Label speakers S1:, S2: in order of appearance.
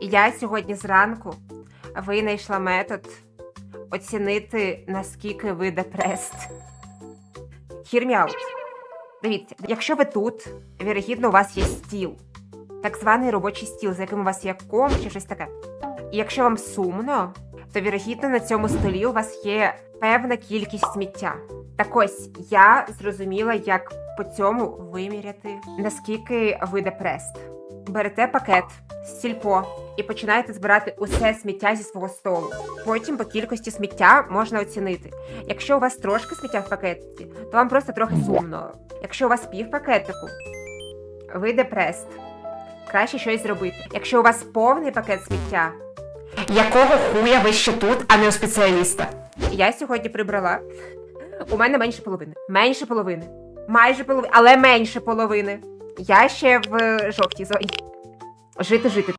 S1: Я сьогодні зранку винайшла метод оцінити, наскільки ви депрест. Hear me out. Дивіться, якщо ви тут, вірогідно, у вас є стіл, так званий робочий стіл, за яким у вас є ком чи щось таке. І якщо вам сумно, то вірогідно на цьому столі у вас є певна кількість сміття. Так ось я зрозуміла, як по цьому виміряти, наскільки ви депрест. Берете пакет з сільпо і починаєте збирати усе сміття зі свого столу. Потім по кількості сміття можна оцінити. Якщо у вас трошки сміття в пакеті, то вам просто трохи сумно. Якщо у вас пів пакетику, ви депрест. Краще щось зробити. Якщо у вас повний пакет сміття, якого хуя ви ще тут, а не у спеціаліста? Я сьогодні прибрала. У мене менше половини. Менше половини. Майже половини, але менше половини. Я ще в жовтій зоні. Жити, жити.